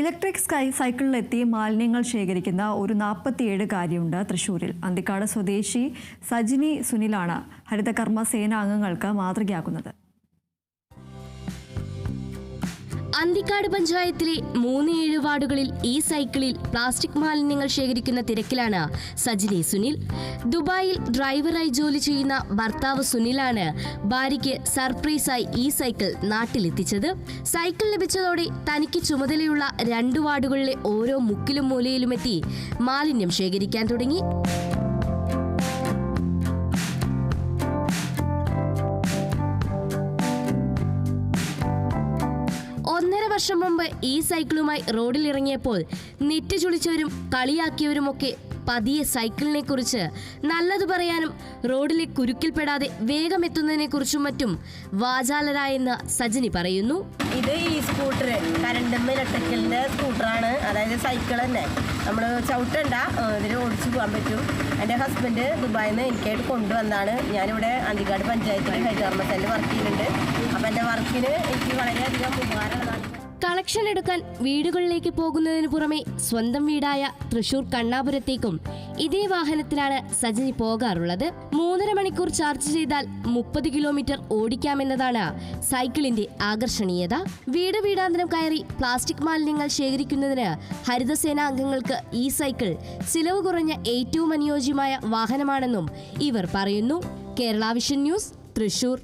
Electric sky സൈക്കിളിലെത്തി മാലിന്യങ്ങൾ ശേഖരിക്കുന്ന ഒരു നാൽപ്പത്തിയേഴ് കാര്യമുണ്ട് തൃശൂരിൽ അന്തിക്കാട് സ്വദേശി സജിനി സുനിലാണ് ഹരിതകർമ്മ സേനാംഗങ്ങൾക്ക് മാതൃകയാക്കുന്നത്. അന്തിക്കാട് പഞ്ചായത്തിലെ മൂന്ന് ഏഴ് വാർഡുകളിൽ ഈ സൈക്കിളിൽ പ്ലാസ്റ്റിക് മാലിന്യങ്ങൾ ശേഖരിക്കുന്ന തിരക്കിലാണ് സജിനി സുനിൽ. ദുബായിൽ ഡ്രൈവറായി ജോലി ചെയ്യുന്ന ഭർത്താവ് സുനിലാണ് ഭാര്യയ്ക്ക് സർപ്രൈസായി ഈ സൈക്കിൾ നാട്ടിലെത്തിച്ചത്. സൈക്കിൾ ലഭിച്ചതോടെ തനിക്ക് ചുമതലയുള്ള രണ്ട് വാർഡുകളിലെ ഓരോ മുക്കിലും മൂലയിലുമെത്തി മാലിന്യം ശേഖരിക്കാൻ തുടങ്ങി. വർഷം മുമ്പ് ഈ സൈക്കിളുമായി റോഡിൽ ഇറങ്ങിയപ്പോൾ നെറ്റ് ചുളിച്ചവരും കളിയാക്കിയവരുമൊക്കെ പതിയെ സൈക്കിളിനെ കുറിച്ച് നല്ലത് പറയാനും റോഡിലെ കുരുക്കിൽപ്പെടാതെ വേഗം എത്തുന്നതിനെ കുറിച്ചും മറ്റും വാചാലരായെന്ന് സജിനി പറയുന്നു. ഇത് ഈ സ്കൂട്ടർ കരണ്ടും ഇലക്ട്രിക്കലിന്റെ സ്കൂട്ടറാണ്. അതായത് സൈക്കിൾ തന്നെ. നമ്മൾ ചവിട്ടണ്ട ഇതിൽ ഓടിച്ചു പോകാൻ പറ്റും. എന്റെ ഹസ്ബൻഡ് ദുബായിൽ നിന്ന് എനിക്കായിട്ട് കൊണ്ടുവന്നാണ്. ഞാനിവിടെ അന്തിക്കാട് പഞ്ചായത്തിൽ ഹരിതകർമ്മ സെല്ലിൽ വർക്ക് ചെയ്യുന്നുണ്ട്. അപ്പം എന്റെ വർക്കിന് എനിക്ക് വളരെയധികം ഉപകാരമുള്ളതാണ്. കളക്ഷൻ എടുക്കാൻ വീടുകളിലേക്ക് പോകുന്നതിന് പുറമെ സ്വന്തം വീടായ തൃശൂർ കണ്ണാപുരത്തേക്കും ഇതേ വാഹനത്തിലാണ് സജിനി പോകാറുള്ളത്. മൂന്നര മണിക്കൂർ ചാർജ് ചെയ്താൽ മുപ്പത് കിലോമീറ്റർ ഓടിക്കാമെന്നതാണ് സൈക്കിളിന്റെ ആകർഷണീയത. വീട് വീടാന്തരം കയറി പ്ലാസ്റ്റിക് മാലിന്യങ്ങൾ ശേഖരിക്കുന്നതിന് ഹരിതസേന അംഗങ്ങൾക്ക് ഈ സൈക്കിൾ ചിലവ് കുറഞ്ഞ ഏറ്റവും അനുയോജ്യമായ വാഹനമാണെന്നും ഇവർ പറയുന്നു. Kerala vision news Thrissur.